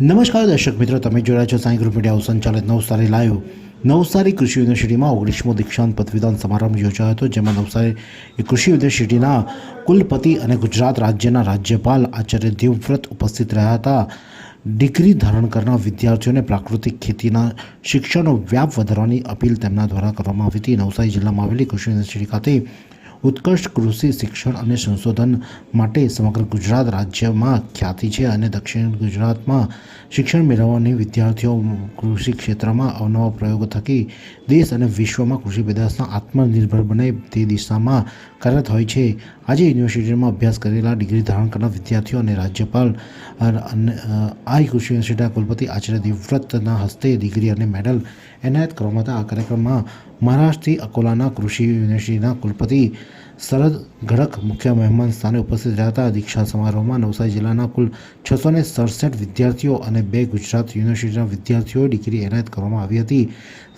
નમસ્કાર દર્શક મિત્રો, તમે જોડાયા છો સાંઈ ગ્રુપ મીડિયા સંચાલિત નવસારી લાઈવ. નવસારી કૃષિ યુનિવર્સિટીમાં ઓગણીસમો દીક્ષાંત પદવીદાન સમારંભ યોજાયો હતો, જેમાં નવસારી કૃષિ યુનિવર્સિટીના કુલપતિ અને ગુજરાત રાજ્યના રાજ્યપાલ આચાર્ય દેવવ્રત ઉપસ્થિત રહ્યા હતા. ડિગ્રી ધારણ કરનાર વિદ્યાર્થીઓને પ્રાકૃતિક ખેતીના શિક્ષણનો વ્યાપ વધારવાની અપીલ તેમના દ્વારા કરવામાં આવી હતી. નવસારી જિલ્લામાં આવેલી કૃષિ યુનિવર્સિટી ખાતે ઉત્કર્ષ કૃષિ શિક્ષણ અને સંશોધન માટે સમગ્ર ગુજરાત રાજ્યમાં ખ્યાતિ છે અને દક્ષિણ ગુજરાતમાં શિક્ષણ મેળવવાની વિદ્યાર્થીઓ કૃષિ ક્ષેત્રમાં અવનવા પ્રયોગો થકી દેશ અને વિશ્વમાં કૃષિ પેદાશના આત્મનિર્ભર બને તે દિશામાં કાર્યરત હોય છે. આજે યુનિવર્સિટીમાં અભ્યાસ કરેલા ડિગ્રી ધારણ કરનાર વિદ્યાર્થીઓ અને રાજ્યપાલ આ કૃષિ યુનિવર્સિટીના કુલપતિ આચાર્ય દેવવ્રતના હસ્તે ડિગ્રી અને મેડલ એનાયત કરવામાં હતા આ કાર્યક્રમમાં મહારાષ્ટ્રથી અકોલાના કૃષિ યુનિવર્સિટીના કુલપતિ શરદ ગડક મુખ્ય મહેમાન સ્થાને ઉપસ્થિત રહ્યા હતા દીક્ષા સમારોહમાં નવસારી જિલ્લાના કુલ છસો ને સડસઠ વિદ્યાર્થીઓ અને બે ગુજરાત યુનિવર્સિટીના વિદ્યાર્થીઓએ ડિગ્રી એનાયત કરવામાં આવી હતી.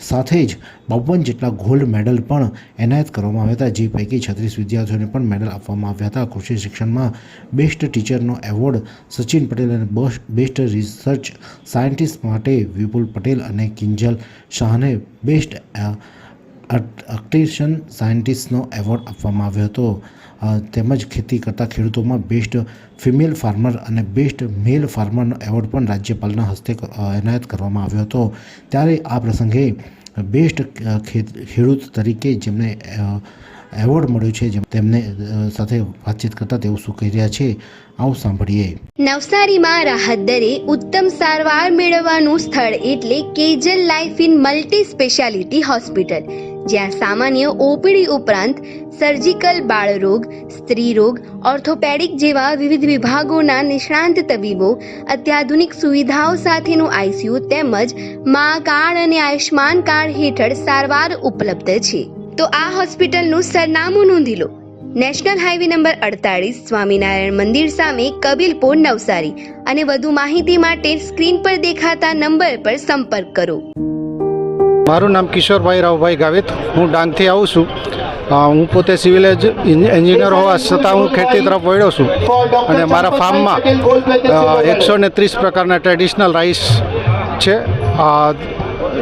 સાથે જ બાવન જેટલા ગોલ્ડ મેડલ પણ એનાયત કરવામાં આવ્યા હતા, જે પૈકી છત્રીસ વિદ્યાર્થીઓને પણ મેડલ આપવામાં આવ્યા હતા. કૃષિ શિક્ષણમાં બેસ્ટ ટીચરનો એવોર્ડ સચિન પટેલ અને બસ- બેસ્ટ રિસર્ચ સાયન્ટિસ્ટ માટે વિપુલ પટેલ અને કિંજલ શાહને બેસ્ટ આર્ટિશન સાયન્ટિસ્ટનો એવોર્ડ આપવામાં આવ્યો હતો. તેમજ ખેતી કરતા ખેડૂતોમાં બેસ્ટ ફિમેલ ફાર્મર અને બેસ્ટ મેલ ફાર્મરનો એવોર્ડ પણ રાજ્યપાલના હસ્તે એનાયત કરવામાં આવ્યો હતો. ત્યારે આ પ્રસંગે બેસ્ટ ખેડૂત તરીકે જેમને એવોર્ડ મળ્યો છે જેમ તેમને સાથે વાતચીત કરતા તેઓ શું કહી રહ્યા છે, આવું સાંભળીએ. નવસારીમાં રાહત દરે ઉત્તમ સારવાર મેળવવાનું સ્થળ એટલે Kejal life in multi speciality hospital, જ્યાં સામાન્ય ઓપીડી ઉપરાંત સર્જિકલ બાળરોગ, સ્ત્રીરોગ, ઓર્થોપેડિક જેવા વિવિધ વિભાગોના નિષ્ણાંત તબીબો, અત્યાધુનિક સુવિધાઓ સાથેનું આઈસીયુ તેમજ મા કાર્ડ અને આયુષ્માન કાર્ડ હેઠળ સારવાર ઉપલબ્ધ છે. તો આ હોસ્પિટલનું સરનામું નોંધી લો. નેશનલ હાઈવે નંબર અડતાળીસ, સ્વામિનારાયણ મંદિર સામે કબીલપુર નવસારી અને વધુ માહિતી માટે સ્ક્રીન પર દેખાતા નંબર પર સંપર્ક કરો. મારું નામ કિશોરભાઈ રાવભાઈ ગાવિત. હું ડાંગથી આવું છું. હું પોતે સિવિલ એન્જિનિયર હોવા છતાં હું ખેતી તરફ વળ્યો છું. અને મારા ફાર્મમાં એકસો ને ત્રીસ પ્રકારના ટ્રેડિશનલ રાઈસ છે.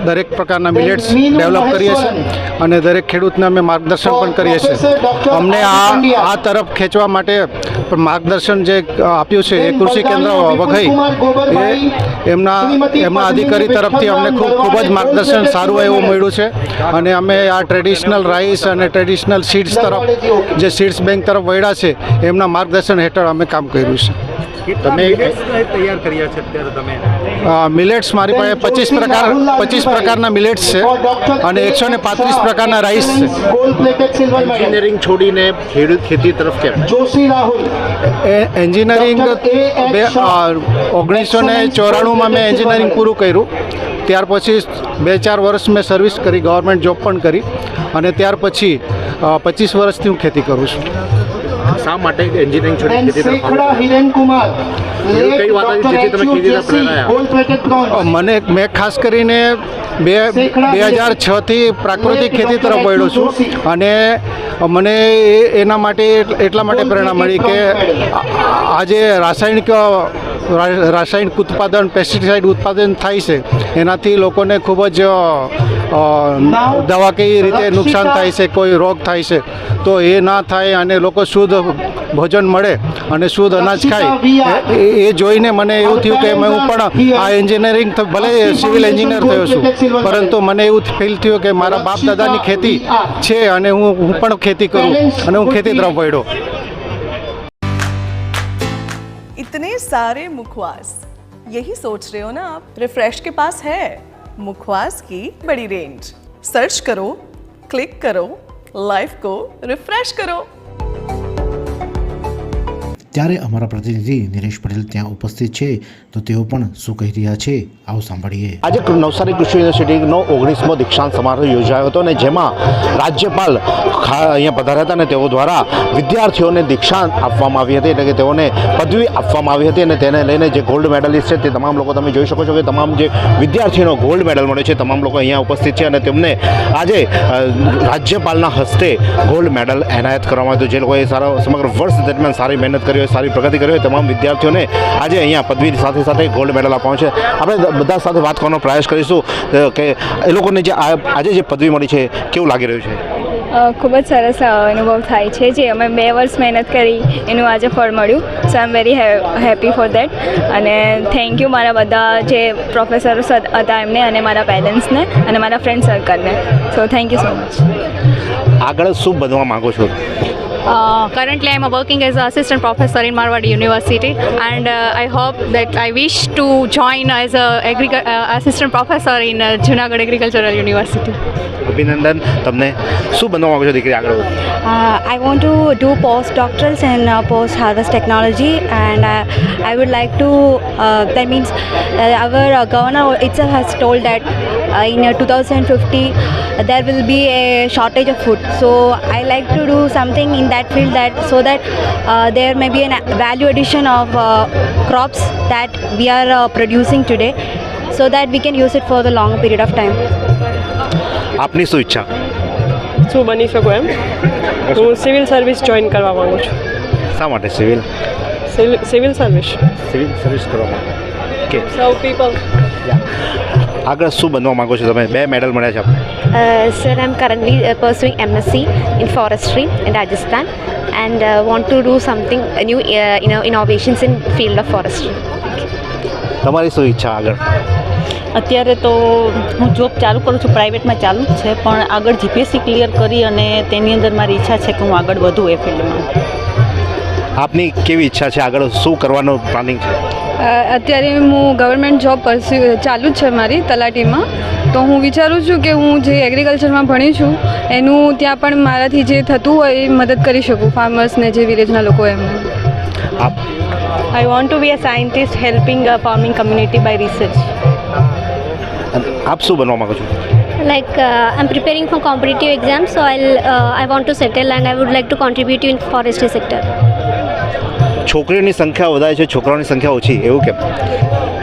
દરેક પ્રકારના મિલેટ્સ ડેવલપ કરીએ છીએ અને દરેક ખેડૂતને અમે માર્ગદર્શન પણ કરીએ છીએ. અમને આ આ તરફ ખેંચવા માટે માર્ગદર્શન જે આપ્યું છે એ કૃષિ કેન્દ્ર વઘઈ એ એમના એમના અધિકારી તરફથી અમને ખૂબ ખૂબ જ માર્ગદર્શન સારું એવું મળ્યું છે. અને અમે આ ટ્રેડિશનલ રાઈસ અને ટ્રેડિશનલ સીડ્સ તરફ જે સીડ્સ બેંક તરફ વળ્યા છે એમના માર્ગદર્શન હેઠળ અમે કામ કર્યું છે. તમે તૈયાર કર્યા છે અત્યારે તમે? મિલેટ્સ મારી પાસે પચીસ પ્રકાર પચીસ પ્રકારના મિલેટ્સ છે અને એકસો ને પાંત્રીસ પ્રકારના રાઈસ છે. એન્જિનિયરિંગ છોડીને ખેડૂત ખેતી તરફ કેમ? એ એન્જિનિયરિંગ બે ઓગણીસો ને ચોરાણુંમાં મેં એન્જિનિયરિંગ પૂરું કર્યું. ત્યાર પછી બે ચાર વર્ષ મેં સર્વિસ કરી ગવર્મેન્ટ જોબ પણ કરી. અને ત્યાર પછી પચીસ વર્ષથી હું ખેતી કરું છું. શા માટે એન્જિનિયરિંગ છોડી ખેતી તરફ? એવું કઈ વાત હતી જેથી તમે ખેતી તરફ પ્રેરાયા? મને મેં ખાસ કરીને બે બે હજાર છથી પ્રાકૃતિક ખેતી તરફ વળ્યો છું. અને મને એ- એના માટે એટલા માટે પ્રેરણા મળી કે આજે રાસાયણિક રાસાયણિક ઉત્પાદન પેસ્ટિસાઇડ ઉત્પાદન થાય છે. એનાથી લોકોને ખૂબ જ દવા કઈ રીતે નુકસાન થાય છે કોઈ રોગ થાય છે તો એ ના થાય અને લોકો શુદ્ધ ભોજન મળે અને શુદ્ધ અનાજ ખાય એ- એ- એ જોઈને મને એવું થયું કે મેં હું પણ આ એન્જિનિયરિંગ થ- ભલે સિવિલ એન્જિનિયર થયો છું પરંતુ મને એવું ફીલ થયું કે મારા બાપ દાદાની ખેતી છે અને હું હું પણ ખેતી કરું અને હું ખેતી તરફ વળ્યો इतने सारे मुखवास यही सोच रहे हो ना आप रिफ्रेश के पास है मुखवास की बड़ी रेंज सर्च करो क्लिक करो लाइफ को रिफ्रेश करो ત્યારે અમારા પ્રતિનિધિ નિરેશ પટેલ ત્યાં ઉપસ્થિત છે. તો તેઓ પણ શું કહી રહ્યા છે, આવો સાંભળીએ. આજે નવસારી કૃષિ યુનિવર્સિટીનો ઓગણીસમો દીક્ષાંત સમારોહ યોજાયો હતો અને જેમાં રાજ્યપાલ અહીંયા પધાર્યા હતા અને તેઓ દ્વારા વિદ્યાર્થીઓને દીક્ષાંત આપવામાં આવી હતી. એટલે કે તેઓને પદવી આપવામાં આવી હતી અને તેને લઈને જે ગોલ્ડ મેડલિસ્ટ છે તે તમામ લોકો તમે જોઈ શકો છો કે તમામ જે વિદ્યાર્થીઓનો ગોલ્ડ મેડલ મળ્યો છે, તમામ લોકો અહીંયા ઉપસ્થિત છે અને તેમને આજે રાજ્યપાલના હસ્તે ગોલ્ડ મેડલ એનાયત કરવામાં આવ્યું જે લોકોએ સારા સમગ્ર વર્ષ દરમિયાન સારી મહેનત કરી વિદ્યાર્થીઓએ સારી પ્રગતિ કરી હોય તમામ વિદ્યાર્થીઓને આજે અહીંયા પદવી સાથે સાથે ગોલ્ડ મેડલ આપવાનું છે. આપણે બધા સાથે વાત કરવાનો પ્રયાસ કરીશું કે એ લોકોને જે આજે જે પદવી મળી છે કેવું લાગી રહ્યું છે? ખૂબ જ સરસ અનુભવ થાય છે જે અમે બે વર્ષ મહેનત કરી એનું આજે ફળ મળ્યું. So I am very happy for that અને થેન્ક યુ મારા બધા જે પ્રોફેસરો હતા એમને અને મારા પેરેન્ટ્સને અને મારા friend સર્કલને so thank you so much આગળ શું બનવા માગો છો? Uh, currently, I'm working as an assistant professor in Marwadi University, and uh, I hope that I wish to join as a agric- uh, assistant professor in uh, Junagadh Agricultural University. અભિનંદન તમને શું બનવા માંગો છો દીકરી આગળ Uh, I want to do postdoctorals in uh, post harvest technology, and uh, I would like to. Uh, that means uh, our uh, governor itself has told that uh, in uh, 2050 uh, there will be a shortage of food. So I like to do something in that field that so that uh, there may be an value addition of uh, crops that we are uh, producing today, so that we can use it for the long period of time. આપની શું ઈચ્છા શું બની શકું એમ હું civil service join કરવા માગું છું શા માટે civil civil civil service civil service કરવા માંગો ઓકે સૌ પીપલ આગળ શું બનવા માંગો છો તમે? બે મેડલ મળ્યા છે આપણે Uh, sir, I'm currently MSc in forestry in Rajasthan and want to do something to do innovations in field of you know, innovations in field of forestry. તમારી શું ઈચ્છા આગળ? અત્યારે તો હું જોબ ચાલુ કરું છું પ્રાઇવેટમાં ચાલુ જ છે પણ આગળ જીપીએસસી ક્લિયર કરી અને તેની અંદર મારી ઈચ્છા છે કે હું આગળ વધું એ ફિલ્ડમાં આપની કેવી ઈચ્છા છે? આગળ શું કરવાનું પ્લાનિંગ છે? અત્યારે હું ગવર્મેન્ટ જોબ પરસ્યુ ચાલુ જ છે મારી તલાટીમાં. તો હું વિચારું છું કે હું જે એગ્રીકલ્ચરમાં ભણી છું એનું ત્યાં પણ મારાથી જે થતું હોય એ મદદ કરી શકું ફાર્મર્સને જે વિલેજના લોકો એમને. આપ? I want to be a scientist helping a farming community by research આપ શું બનવા માંગો છો? Like uh, I'm preparing for competitive exams, so I'll uh, I want to settle and I would like to contribute in forestry sector. છોકરીઓની સંખ્યા વધારે છે છોકરાઓની સંખ્યા ઓછી એવું કેમ?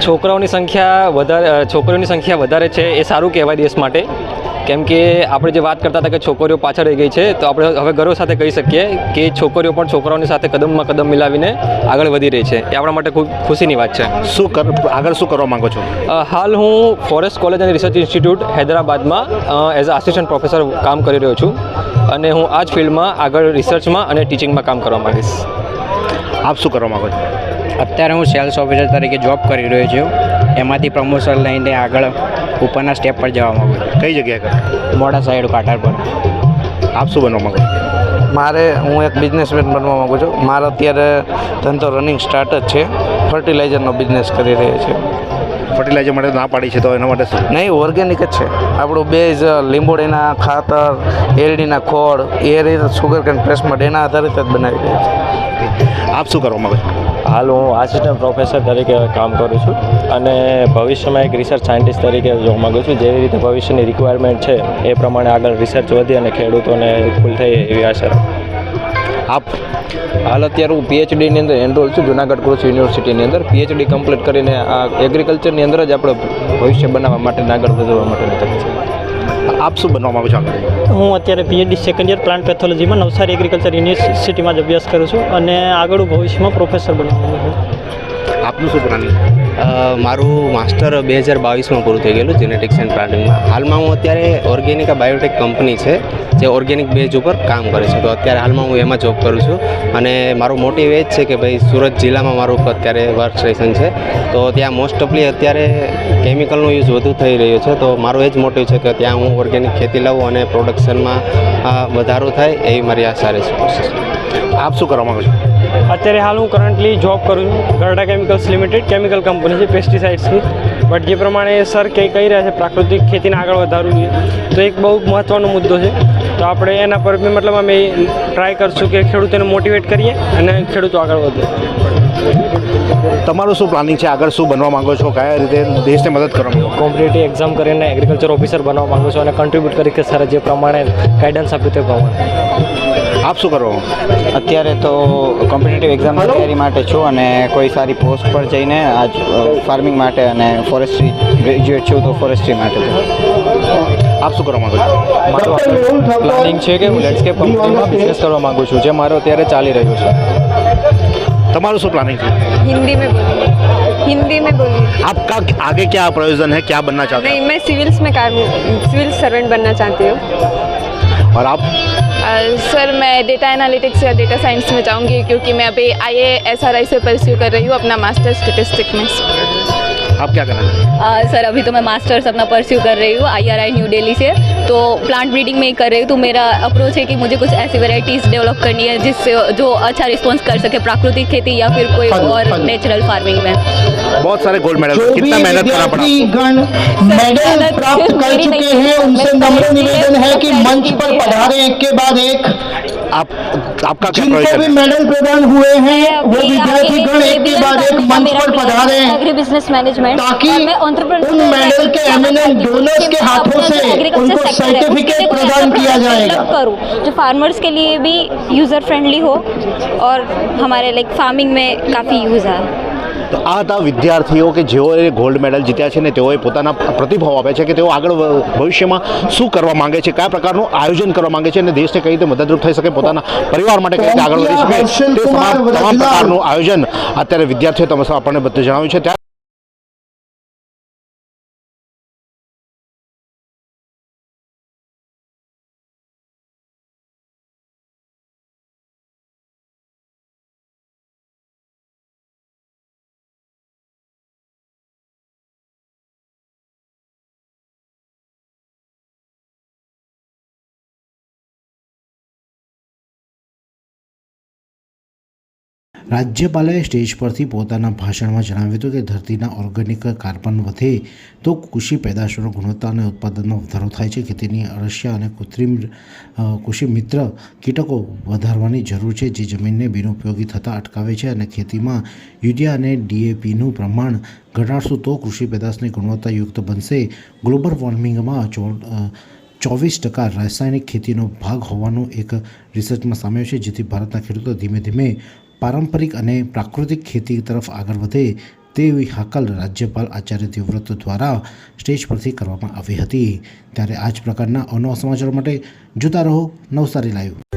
છોકરાઓની સંખ્યા વધારે છોકરીઓની સંખ્યા વધારે છે એ સારું કહેવાય દેશ માટે. કેમ કે આપણે જે વાત કરતા હતા કે છોકરીઓ પાછળ રહી ગઈ છે તો આપણે હવે ગર્વ સાથે કહી શકીએ કે છોકરીઓ પણ છોકરાઓની સાથે કદમમાં કદમ મિલાવીને આગળ વધી રહી છે. એ આપણા માટે ખૂબ ખુશીની વાત છે. શું કર આગળ શું કરવા માગો છો? હાલ હું ફોરેસ્ટ કોલેજ અને રિસર્ચ ઇન્સ્ટિટ્યૂટ હૈદરાબાદમાં એઝ અ આસિસ્ટન્ટ પ્રોફેસર કામ કરી રહ્યો છું. અને હું આ જ ફિલ્ડમાં આગળ રિસર્ચમાં અને ટીચિંગમાં કામ કરવા માંગીશ. આપ શું કરવા માગો છો? અત્યારે હું સેલ્સ ઓફિસર તરીકે જોબ કરી રહ્યો છું. એમાંથી પ્રમોશન લઈને આગળ ઉપરના સ્ટેપ પર જવા માગું કઈ જગ્યાએ કરો? મોડા સાઈડ કાંઠા પર. આપ શું બનવા માગો છો? મારે હું એક બિઝનેસમેન બનવા માગું છું. મારો અત્યારે ધંધો રનિંગ સ્ટાર્ટ જ છે. ફર્ટિલાઇઝરનો બિઝનેસ કરી રહ્યો છે. ફર્ટિલાઇઝર માટે ના પાડી છે તો એના માટે શું? નહીં ઓર્ગેનિક જ છે. આપણું બેઝ લીંબોડીના ખાતર એરડીના ખોળ એ રીતે સુગર કેન પ્રેસમાં એના આધારિત જ બનાવી રહ્યા છે. આપ શું કરવા માંગો છો હાલ હું આસિસ્ટન્ટ પ્રોફેસર તરીકે કામ કરું છું અને ભવિષ્યમાં એક રિસર્ચ સાયન્ટિસ્ટ તરીકે જોવા માગું છું. જેવી રીતે ભવિષ્યની રિક્વાયરમેન્ટ છે એ પ્રમાણે આગળ રિસર્ચ વધે અને ખેડૂતોને ફૂલ થાય એવી આશા આપ? હાલ અત્યારે હું પીએચડીની અંદર એનરોલ છું જુનાગઢ કૃષિ યુનિવર્સિટીની અંદર. પીએચડી કમ્પ્લીટ કરીને આ એગ્રીકલ્ચરની અંદર જ આપણે ભવિષ્ય બનાવવા માટે આગળ વધવા માટેની તક છે. આપ શું બનવા માંગો છો? હું અત્યારે પીએચડી સેકન્ડ યર પ્લાન્ટ પેથોલોજીમાં નવસારી એગ્રીકલ્ચર યુનિવર્સિટીમાં જ અભ્યાસ કરું છું અને આગળ ભવિષ્યમાં પ્રોફેસર બનવા માંગુ છું. આપનું શું પ્લાનિંગ? મારું માસ્ટર બે હજાર બાવીસમાં પૂરું થઈ ગયેલું જેનેટિક્સ એન્ડ પ્લાન્ટિંગમાં હાલમાં હું અત્યારે ઓર્ગેનિકા બાયોટેક કંપની છે, જે ઓર્ગેનિક બેઝ ઉપર કામ કરે છે. તો અત્યારે હાલમાં હું એમાં જોબ કરું છું. અને મારું મોટિવ એ જ છે કે ભાઈ સુરત જિલ્લામાં મારું અત્યારે વર્ક સ્ટેશન છે. તો ત્યાં મોસ્ટ ઓફલી અત્યારે કેમિકલનો યુઝ વધુ થઈ રહ્યો છે. તો મારો એ જ મોટિવ છે કે ત્યાં હું ઓર્ગેનિક ખેતી લઉં અને પ્રોડક્શનમાં વધારો થાય એવી મારી આશા રહેશે. આપ શું કરવા માગો છો? અત્યારે હાલ હું કરંટલી જોબ કરું છું Garda chemicals limited chemical company છે પેસ્ટિસાઇડ્સની બટ જે પ્રમાણે સર કંઈ કહી રહ્યા છે પ્રાકૃતિક ખેતીને આગળ વધારવું જોઈએ તો એક બહુ મહત્ત્વનો મુદ્દો છે. તો આપણે એના પર બી મતલબ અમે ટ્રાય કરશું કે ખેડૂતોને મોટિવેટ કરીએ અને ખેડૂતો આગળ વધે. તમારું શું પ્લાનિંગ છે? આગળ શું બનવા માંગો છો? કયા રીતે દેશને મદદ કરો કોમ્પિટેટિવ એક્ઝામ કરીને એગ્રીકલ્ચર ઓફિસર બનવા માંગુ છું અને કન્ટ્રીબ્યુટ કરી કે સર જે પ્રમાણે ગાઈડન્સ આપ્યું તે પ્રમાણે. આપ શું કરવા માંગો અત્યારે તો કોમ્પિટેટિવ એક્ઝામની તૈયારી માટે છું અને કોઈ સારી પોસ્ટ પર જઈને આજ ફાર્મિંગ માટે અને ફોરેસ્ટ્રી ગ્રેજ્યુએટ છું તો ફોરેસ્ટ્રી માટે આપ શું કરવા માંગો છો મારું પ્લાનિંગ છે કે હું લેન્ડસ્કેપ કંપનીમાં બિઝનેસ કરવા માંગુ છું જે મારો અત્યારે ચાલી રહ્યું છે તમારું શું પ્લાનિંગ છે हिंदी में बोलिए हिंदी में बोलिए आपका आगे क्या प्रयोजन है क्या बनना चाहते नहीं मैं सिविल्स में काम सिविल सर्वेंट बनना चाहती हूँ हैं और आप सर मैं डेटा एनालिटिक्स या डेटा साइंस में जाऊँगी क्योंकि मैं अभी आई ए एस आर आई से परस्यू कर रही हूँ अपना मास्टर स्टेटिस्टिक में आप क्या करना चाहते सर अभी तो मैं मास्टर्स अपना परस्यू कर रही हूँ I R I New Delhi से। तो प्लांट ब्रीडिंग में ही कर रही हूँ तो मेरा अप्रोच है कि मुझे कुछ ऐसी वेराइटीज़ डेवलप करनी है जिससे जो अच्छा रिस्पॉन्स कर सके प्राकृतिक खेती या फिर कोई और नेचुरल फ़ार्मिंग में। बहुत सारे गोल्ड मेडल कितना मेहनत करना पड़ा मेडल प्राप्त कर चुके हैं उनसे नम्र निवेदन है कि मंच पर पधारे एक के बाद एक। आप आपका क्या जिनको भी मेडल प्रदान हुए हैं वो विद्यार्थीगण एक के बाद एक मंच पर पधारे एग्री बिज़नेस मैनेजमेंट ताकि उन मेडल के एमिनेंट डोनर्स के हाथों से उनको सर्टिफिकेट प्रदान किया जाएगा। करूँ जो फार्मर्स के लिए भी यूज़र फ्रेंडली हो और हमारे लाइक फ़ार्मिंग में काफ़ी यूज़ है। તો આ હતા વિદ્યાર્થીઓ કે જેઓએ ગોલ્ડ મેડલ જીત્યા છે ને તેઓએ પોતાના પ્રતિભાવ આપ્યા છે કે તેઓ આગળ ભવિષ્યમાં શું કરવા માંગે છે કયા પ્રકારનું આયોજન કરવા માંગે છે અને દેશને કઈ રીતે મદદરૂપ થઈ શકે પોતાના પરિવાર માટે કઈ રીતે આગળ વધી શકે તે તમામ પ્રકારનું આયોજન અત્યારે વિદ્યાર્થીઓ તમે આપણને બધું જણાવ્યું છે. રાજ્યપાલે સ્ટેજ પરથી પોતાના ભાષણમાં જણાવ્યું હતું કે ધરતીના ઓર્ગેનિક કાર્બન વધે તો કૃષિ પેદાશોની ગુણવત્તા અને ઉત્પાદનમાં વધારો થાય છે. ખેતીની અરસ્યા અને કૃત્રિમ કૃષિ મિત્ર કીટકો વધારવાની જરૂર છે. જે જમીનને બિનઉપયોગી થતાં અટકાવે છે અને ખેતીમાં યુરિયા અને ડીએપીનું પ્રમાણ ઘટાડશું તો કૃષિ પેદાશની ગુણવત્તાયુક્ત બનશે. ગ્લોબલ વોર્મિંગમાં ચોવીસ ટકા રાસાયણિક ખેતીનો ભાગ હોવાનું એક રિસર્ચમાં સામે છે, જેથી ભારતના ખેડૂતો ધીમે ધીમે પારંપરિક અને પ્રાકૃતિક ખેતી તરફ આગળ વધે તેવી હાકલ રાજ્યપાલ આચાર્ય દેવવ્રત દ્વારા સ્ટેજ પરથી કરવામાં આવી હતી. ત્યારે આ જ પ્રકારના અનવા સમાચારો માટે જોતા રહો નવસારી લાઈવ.